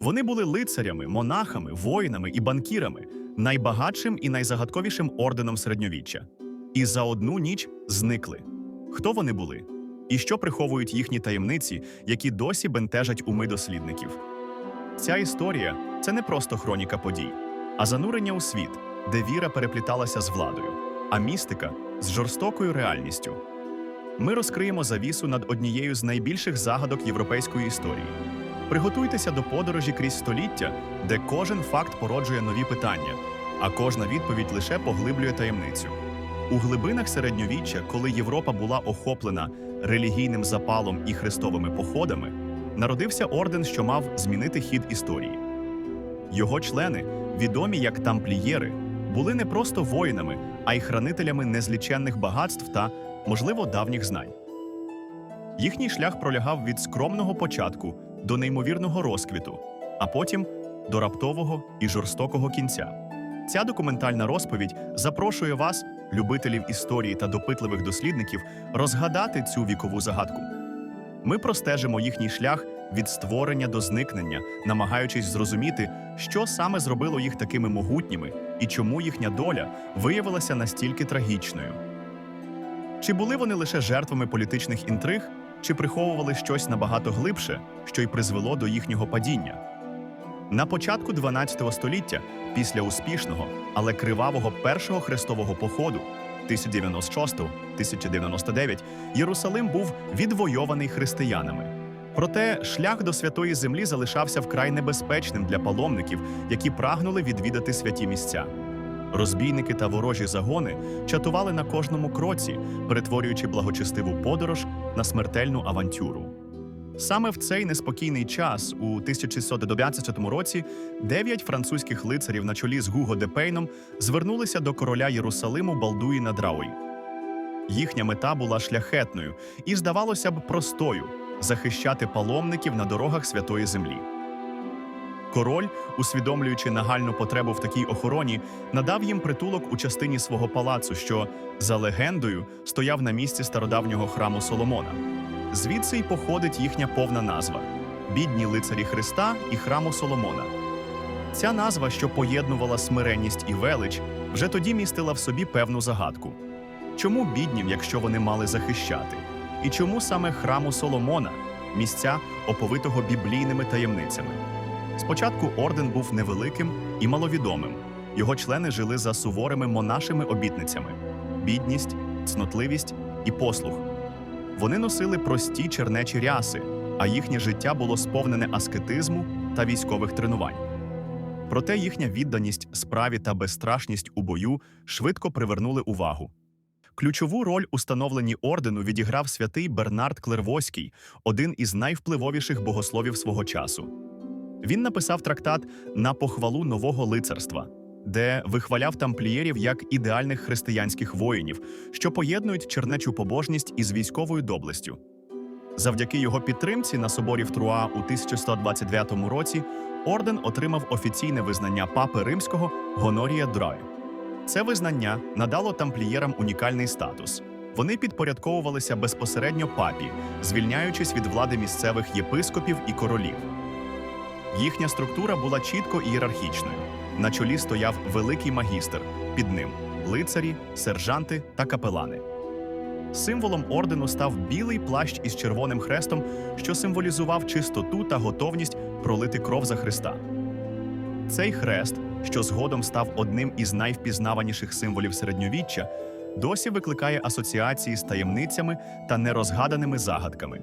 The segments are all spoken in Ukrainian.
Вони були лицарями, монахами, воїнами і банкірами, найбагатшим і найзагадковішим орденом середньовіччя. І за одну ніч зникли. Хто вони були? І що приховують їхні таємниці, які досі бентежать уми дослідників? Ця історія це не просто хроніка подій, а занурення у світ, де віра перепліталася з владою, а містика з жорстокою реальністю. Ми розкриємо завісу над однією з найбільших загадок європейської історії. Приготуйтеся до подорожі крізь століття, де кожен факт породжує нові питання, а кожна відповідь лише поглиблює таємницю. У глибинах середньовіччя, коли Європа була охоплена релігійним запалом і хрестовими походами, народився орден, що мав змінити хід історії. Його члени, відомі як тамплієри, були не просто воїнами, а й хранителями незліченних багатств та, можливо, давніх знань. Їхній шлях пролягав від скромного початку до неймовірного розквіту, а потім до раптового і жорстокого кінця. Ця документальна розповідь запрошує вас, любителів історії та допитливих дослідників, розгадати цю вікову загадку. Ми простежимо їхній шлях від створення до зникнення, намагаючись зрозуміти, що саме зробило їх такими могутніми і чому їхня доля виявилася настільки трагічною. Чи були вони лише жертвами політичних інтриг, чи приховували щось набагато глибше, що й призвело до їхнього падіння? На початку 12 століття, після успішного, але кривавого першого хрестового походу 1096-1099, Єрусалим був відвойований християнами. Проте шлях до святої землі залишався вкрай небезпечним для паломників, які прагнули відвідати святі місця. Розбійники та ворожі загони чатували на кожному кроці, перетворюючи благочестиву подорож на смертельну авантюру. Саме в цей неспокійний час, у 1611 році, дев'ять французьких лицарів на чолі з Гуго де Пейном звернулися до короля Єрусалиму Балдуїна Драуї. Їхня мета була шляхетною і, здавалося б, простою захищати паломників на дорогах святої землі. Король, усвідомлюючи нагальну потребу в такій охороні, надав їм притулок у частині свого палацу, що, за легендою, стояв на місці стародавнього храму Соломона. Звідси й походить їхня повна назва бідні лицарі Христа і храму Соломона. Ця назва, що поєднувала смиренність і велич, вже тоді містила в собі певну загадку. Чому біднім, якщо вони мали захищати? І чому саме храму Соломона, місця, оповитого біблійними таємницями? Спочатку орден був невеликим і маловідомим. Його члени жили за суворими монашими обітницями: бідність, цнотливість і послух. Вони носили прості чернечі ряси, а їхнє життя було сповнене аскетизму та військових тренувань. Проте їхня відданість справі та безстрашність у бою швидко привернули увагу. Ключову роль у становленні ордену відіграв святий Бернард Клервоський, один із найвпливовіших богословів свого часу. Він написав трактат на похвалу нового лицарства, де вихваляв тамплієрів як ідеальних християнських воїнів, що поєднують чернечу побожність із військовою доблестю. Завдяки його підтримці на соборі в Труа у 1129 році орден отримав офіційне визнання папи римського Гонорія Драю. Це визнання надало тамплієрам унікальний статус. Вони підпорядковувалися безпосередньо папі, звільняючись від влади місцевих єпископів і королів. Їхня структура була чітко ієрархічною. На чолі стояв великий магістр, під ним лицарі, сержанти та капелани. Символом ордену став білий плащ із червоним хрестом, що символізував чистоту та готовність пролити кров за Христа. Цей хрест, що згодом став одним із найвпізнаваніших символів середньовіччя, досі викликає асоціації з таємницями та нерозгаданими загадками.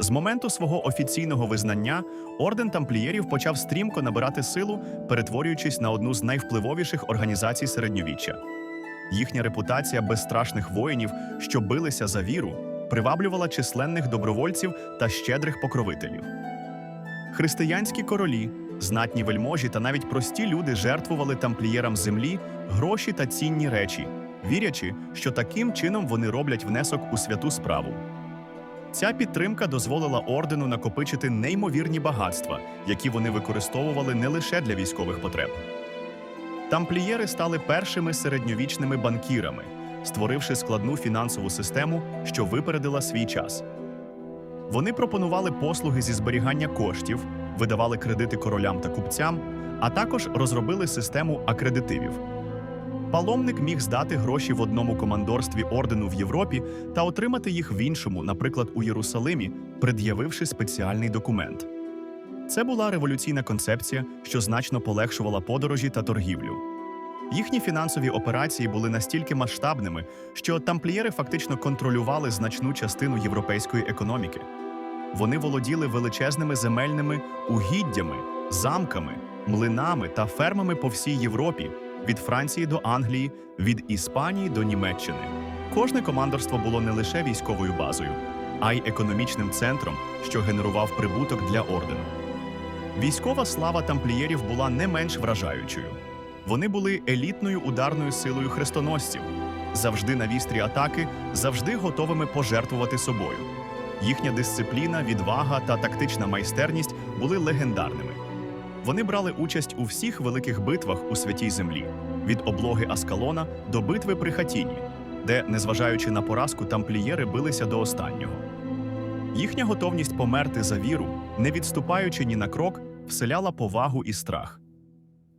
З моменту свого офіційного визнання орден тамплієрів почав стрімко набирати силу, перетворюючись на одну з найвпливовіших організацій середньовіччя. Їхня репутація безстрашних воїнів, що билися за віру, приваблювала численних добровольців та щедрих покровителів. Християнські королі, знатні вельможі та навіть прості люди жертвували тамплієрам землі, гроші та цінні речі, вірячи, що таким чином вони роблять внесок у святу справу. Ця підтримка дозволила ордену накопичити неймовірні багатства, які вони використовували не лише для військових потреб. Тамплієри стали першими середньовічними банкірами, створивши складну фінансову систему, що випередила свій час. Вони пропонували послуги зі зберігання коштів, видавали кредити королям та купцям, а також розробили систему акредитивів. Паломник міг здати гроші в одному командорстві ордену в Європі та отримати їх в іншому, наприклад, у Єрусалимі, пред'явивши спеціальний документ. Це була революційна концепція, що значно полегшувала подорожі та торгівлю. Їхні фінансові операції були настільки масштабними, що тамплієри фактично контролювали значну частину європейської економіки. Вони володіли величезними земельними угіддями, замками, млинами та фермами по всій Європі, від Франції до Англії, від Іспанії до Німеччини. Кожне командорство було не лише військовою базою, а й економічним центром, що генерував прибуток для ордену. Військова слава тамплієрів була не менш вражаючою. Вони були елітною ударною силою хрестоносців, завжди на вістрі атаки, завжди готовими пожертвувати собою. Їхня дисципліна, відвага та тактична майстерність були легендарними. Вони брали участь у всіх великих битвах у святій землі від облоги Аскалона до битви при Хатіні, де, незважаючи на поразку, тамплієри билися до останнього. Їхня готовність померти за віру, не відступаючи ні на крок, вселяла повагу і страх.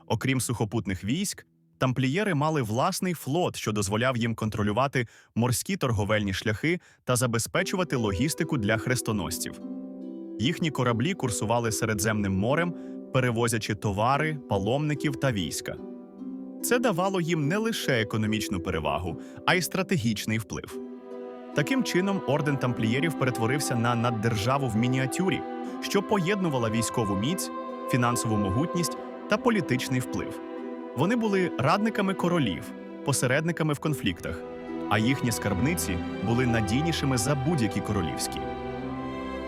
Окрім сухопутних військ, тамплієри мали власний флот, що дозволяв їм контролювати морські торговельні шляхи та забезпечувати логістику для хрестоносців. Їхні кораблі курсували Середземним морем, перевозячи товари, паломників та війська. Це давало їм не лише економічну перевагу, а й стратегічний вплив. Таким чином, орден тамплієрів перетворився на наддержаву в мініатюрі, що поєднувала військову міць, фінансову могутність та політичний вплив. Вони були радниками королів, посередниками в конфліктах, а їхні скарбниці були надійнішими за будь-які королівські.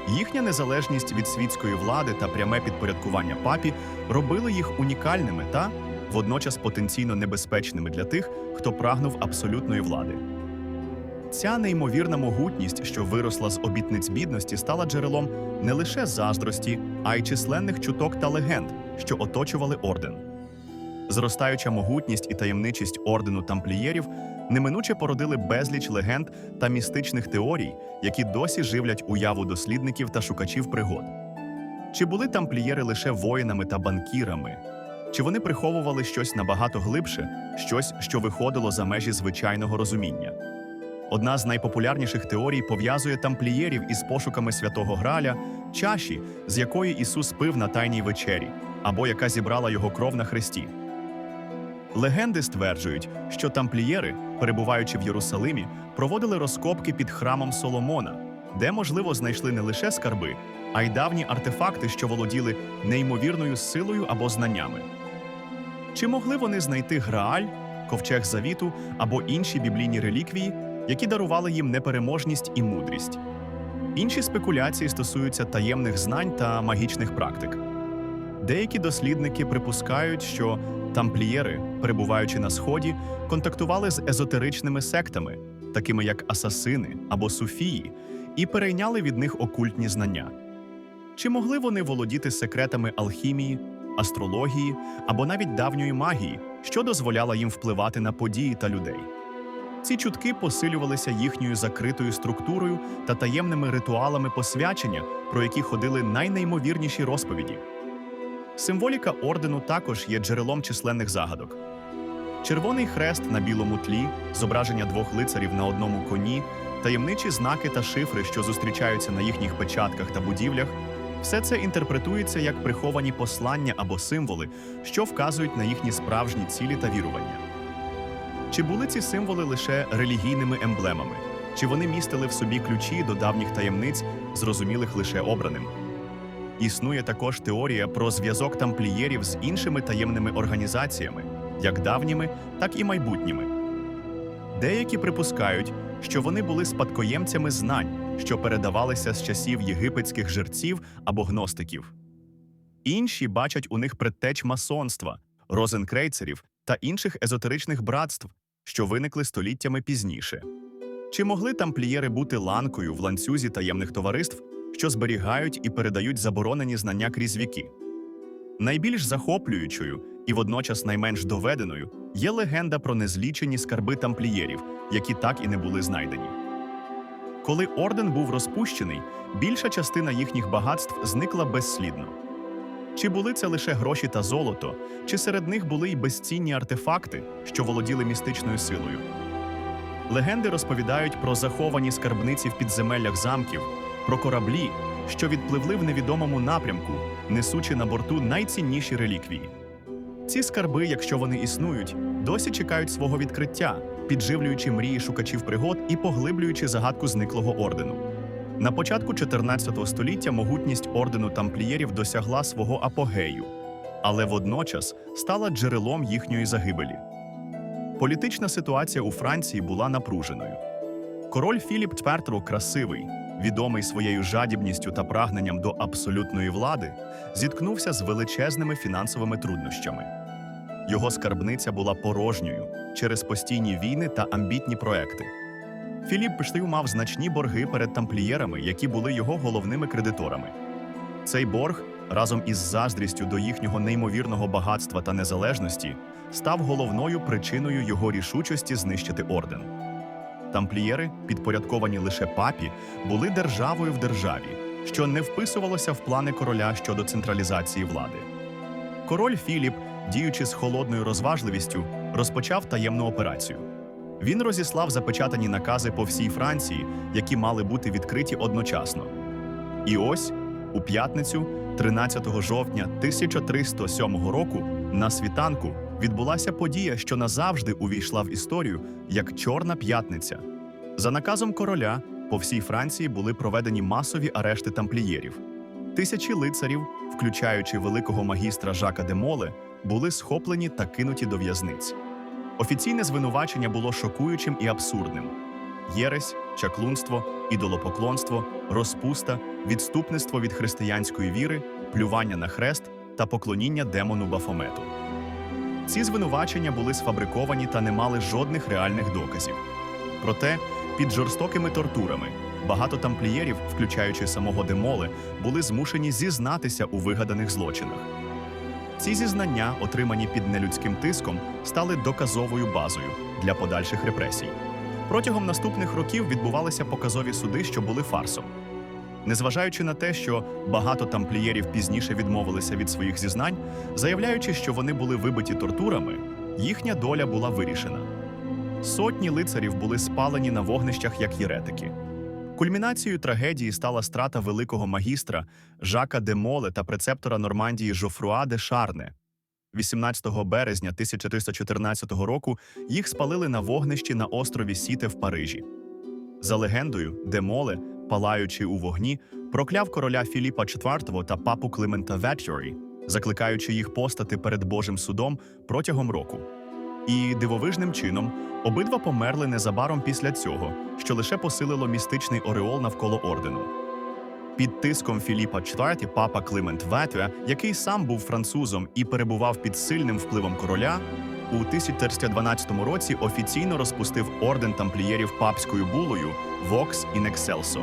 Їхня незалежність від світської влади та пряме підпорядкування папі робили їх унікальними та водночас потенційно небезпечними для тих, хто прагнув абсолютної влади. Ця неймовірна могутність, що виросла з обітниць бідності, стала джерелом не лише заздрості, а й численних чуток та легенд, що оточували орден. Зростаюча могутність і таємничість ордену тамплієрів неминуче породили безліч легенд та містичних теорій, які досі живлять уяву дослідників та шукачів пригод. Чи були тамплієри лише воїнами та банкірами? Чи вони приховували щось набагато глибше, щось, що виходило за межі звичайного розуміння? Одна з найпопулярніших теорій пов'язує тамплієрів із пошуками святого Граля, чаші, з якої Ісус пив на тайній вечері, або яка зібрала його кров на хресті. Легенди стверджують, що тамплієри, перебуваючи в Єрусалимі, проводили розкопки під храмом Соломона, де, можливо, знайшли не лише скарби, а й давні артефакти, що володіли неймовірною силою або знаннями. Чи могли вони знайти Грааль, ковчег завіту або інші біблійні реліквії, які дарували їм непереможність і мудрість? Інші спекуляції стосуються таємних знань та магічних практик. Деякі дослідники припускають, що тамплієри, перебуваючи на сході, контактували з езотеричними сектами, такими як асасини або суфії, і перейняли від них окультні знання. Чи могли вони володіти секретами алхімії, астрології або навіть давньої магії, що дозволяла їм впливати на події та людей? Ці чутки посилювалися їхньою закритою структурою та таємними ритуалами посвячення, про які ходили найнеймовірніші розповіді. Символіка ордену також є джерелом численних загадок. Червоний хрест на білому тлі, зображення двох лицарів на одному коні, таємничі знаки та шифри, що зустрічаються на їхніх печатках та будівлях, все це інтерпретується як приховані послання або символи, що вказують на їхні справжні цілі та вірування. Чи були ці символи лише релігійними емблемами, чи вони містили в собі ключі до давніх таємниць, зрозумілих лише обраним? Існує також теорія про зв'язок тамплієрів з іншими таємними організаціями, як давніми, так і майбутніми. Деякі припускають, що вони були спадкоємцями знань, що передавалися з часів єгипетських жерців або гностиків. Інші бачать у них предтеч масонства, розенкрейцерів та інших езотеричних братств, що виникли століттями пізніше. Чи могли тамплієри бути ланкою в ланцюзі таємних товариств, що зберігають і передають заборонені знання крізь віки? Найбільш захоплюючою і водночас найменш доведеною є легенда про незлічені скарби тамплієрів, які так і не були знайдені. Коли орден був розпущений, більша частина їхніх багатств зникла безслідно. Чи були це лише гроші та золото, чи серед них були й безцінні артефакти, що володіли містичною силою? Легенди розповідають про заховані скарбниці в підземеллях замків, про кораблі, що відпливли в невідомому напрямку, несучи на борту найцінніші реліквії. Ці скарби, якщо вони існують, досі чекають свого відкриття, підживлюючи мрії шукачів пригод і поглиблюючи загадку зниклого ордену. На початку 14 століття могутність ордену тамплієрів досягла свого апогею, але водночас стала джерелом їхньої загибелі. Політична ситуація у Франції була напруженою. Король Філіп IV красивий, відомий своєю жадібністю та прагненням до абсолютної влади, зіткнувся з величезними фінансовими труднощами. Його скарбниця була порожньою через постійні війни та амбітні проекти. Філіп Пештив мав значні борги перед тамплієрами, які були його головними кредиторами. Цей борг, разом із заздрістю до їхнього неймовірного багатства та незалежності, став головною причиною його рішучості знищити орден. Тамплієри, підпорядковані лише папі, були державою в державі, що не вписувалося в плани короля щодо централізації влади. Король Філіп, діючи з холодною розважливістю, розпочав таємну операцію. Він розіслав запечатані накази по всій Франції, які мали бути відкриті одночасно. І ось у п'ятницю, 13 жовтня 1307 року, на світанку відбулася подія, що назавжди увійшла в історію як Чорна п'ятниця. За наказом короля по всій Франції були проведені масові арешти тамплієрів. Тисячі лицарів, включаючи великого магістра Жака де Моле, були схоплені та кинуті до в'язниць. Офіційне звинувачення було шокуючим і абсурдним: єресь, чаклунство, ідолопоклонство, розпуста, відступництво від християнської віри, плювання на хрест та поклоніння демону Бафомету. Ці звинувачення були сфабриковані та не мали жодних реальних доказів. Проте, під жорстокими тортурами багато тамплієрів, включаючи самого Демоле, були змушені зізнатися у вигаданих злочинах. Ці зізнання, отримані під нелюдським тиском, стали доказовою базою для подальших репресій. Протягом наступних років відбувалися показові суди, що були фарсом. Незважаючи на те, що багато тамплієрів пізніше відмовилися від своїх зізнань, заявляючи, що вони були вибиті тортурами, їхня доля була вирішена. Сотні лицарів були спалені на вогнищах як єретики. Кульмінацією трагедії стала страта великого магістра Жака де Моле та прецептора Нормандії Жофруа де Шарне. 18 березня 1314 року їх спалили на вогнищі на острові Сіте в Парижі. За легендою, де Моле, палаючи у вогні, прокляв короля Філіпа IV та папу Климента Ветчорі, закликаючи їх постати перед Божим судом протягом року. І дивовижним чином обидва померли незабаром після цього, що лише посилило містичний ореол навколо ордену. Під тиском Філіпа IV папа Климент Ветве, який сам був французом і перебував під сильним впливом короля, у 1412 році офіційно розпустив орден тамплієрів папською булою Vox in Excelso.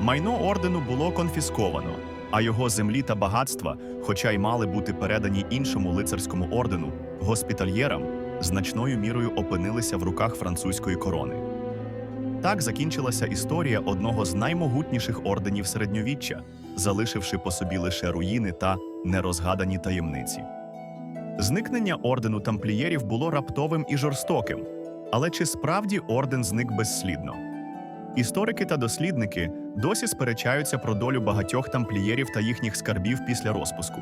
Майно ордену було конфісковано, а його землі та багатства, хоча й мали бути передані іншому лицарському ордену, госпітальєрам, значною мірою опинилися в руках французької корони. Так закінчилася історія одного з наймогутніших орденів середньовіччя, залишивши по собі лише руїни та нерозгадані таємниці. Зникнення ордену тамплієрів було раптовим і жорстоким, але чи справді орден зник безслідно? Історики та дослідники досі сперечаються про долю багатьох тамплієрів та їхніх скарбів після розпуску.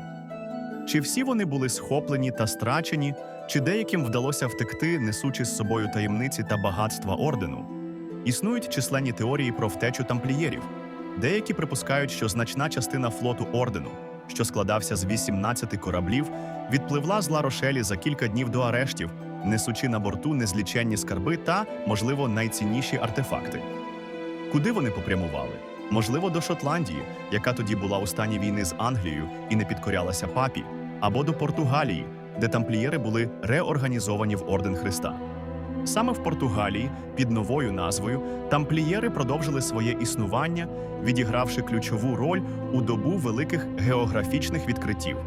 Чи всі вони були схоплені та страчені, чи деяким вдалося втекти, несучи з собою таємниці та багатства ордену? Існують численні теорії про втечу тамплієрів. Деякі припускають, що значна частина флоту ордену, що складався з 18 кораблів, відпливла з Ла-Рошелі за кілька днів до арештів, несучи на борту незліченні скарби та, можливо, найцінніші артефакти. Куди вони попрямували? Можливо, до Шотландії, яка тоді була у стані війни з Англією і не підкорялася папі, або до Португалії, де тамплієри були реорганізовані в Орден Христа. Саме в Португалії, під новою назвою, тамплієри продовжили своє існування, відігравши ключову роль у добу великих географічних відкриттів.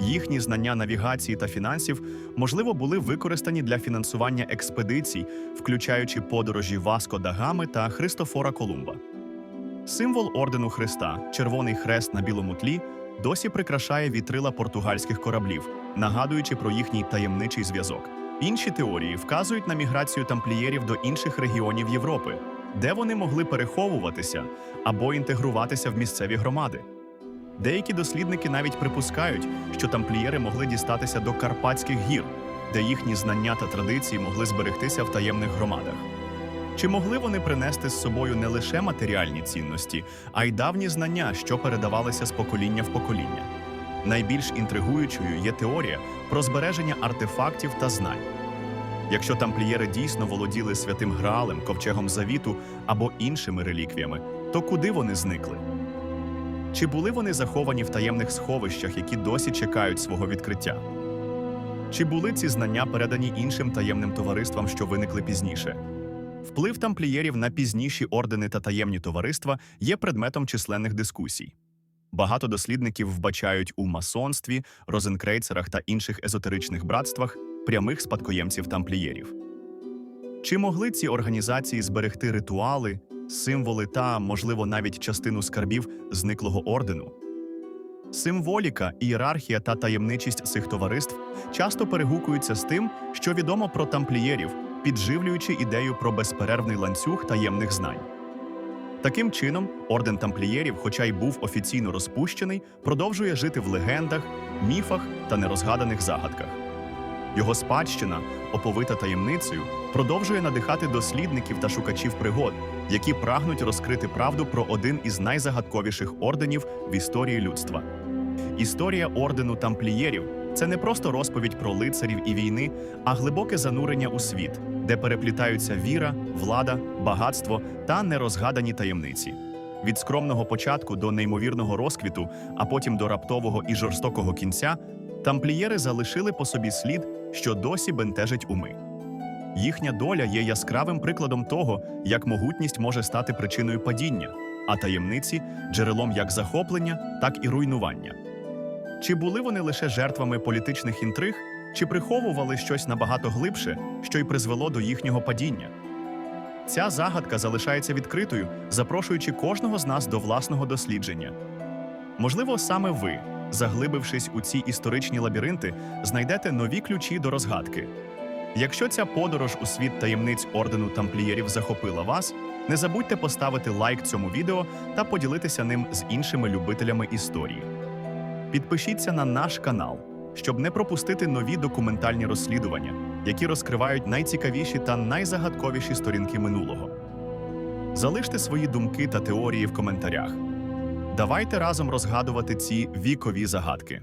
Їхні знання навігації та фінансів, можливо, були використані для фінансування експедицій, включаючи подорожі Васко да Гами та Христофора Колумба. Символ ордену Христа, червоний хрест на білому тлі, досі прикрашає вітрила португальських кораблів, нагадуючи про їхній таємничий зв'язок. Інші теорії вказують на міграцію тамплієрів до інших регіонів Європи, де вони могли переховуватися або інтегруватися в місцеві громади. Деякі дослідники навіть припускають, що тамплієри могли дістатися до Карпатських гір, де їхні знання та традиції могли зберегтися в таємних громадах. Чи могли вони принести з собою не лише матеріальні цінності, а й давні знання, що передавалися з покоління в покоління? Найбільш інтригуючою є теорія про збереження артефактів та знань. Якщо тамплієри дійсно володіли святим Граалем, ковчегом завіту або іншими реліквіями, то куди вони зникли? Чи були вони заховані в таємних сховищах, які досі чекають свого відкриття? Чи були ці знання передані іншим таємним товариствам, що виникли пізніше? Вплив тамплієрів на пізніші ордени та таємні товариства є предметом численних дискусій. Багато дослідників вбачають у масонстві, розенкрейцерах та інших езотеричних братствах прямих спадкоємців тамплієрів. Чи могли ці організації зберегти ритуали, символи та, можливо, навіть частину скарбів зниклого ордену? Символіка, ієрархія та таємничість цих товариств часто перегукуються з тим, що відомо про тамплієрів, підживлюючи ідею про безперервний ланцюг таємних знань. Таким чином, орден тамплієрів, хоча й був офіційно розпущений, продовжує жити в легендах, міфах та нерозгаданих загадках. Його спадщина, оповита таємницею, продовжує надихати дослідників та шукачів пригод, які прагнуть розкрити правду про один із найзагадковіших орденів в історії людства. Історія ордену тамплієрів це не просто розповідь про лицарів і війни, а глибоке занурення у світ, де переплітаються віра, влада, багатство та нерозгадані таємниці. Від скромного початку до неймовірного розквіту, а потім до раптового і жорстокого кінця, тамплієри залишили по собі слід, що досі бентежить уми. Їхня доля є яскравим прикладом того, як могутність може стати причиною падіння, а таємниці джерелом як захоплення, так і руйнування. Чи були вони лише жертвами політичних інтриг, чи приховували щось набагато глибше, що й призвело до їхнього падіння? Ця загадка залишається відкритою, запрошуючи кожного з нас до власного дослідження. Можливо, саме ви, заглибившись у ці історичні лабіринти, знайдете нові ключі до розгадки. Якщо ця подорож у світ таємниць ордену тамплієрів захопила вас, не забудьте поставити лайк цьому відео та поділитися ним з іншими любителями історії. Підпишіться на наш канал, щоб не пропустити нові документальні розслідування, які розкривають найцікавіші та найзагадковіші сторінки минулого. Залиште свої думки та теорії в коментарях. Давайте разом розгадувати ці вікові загадки.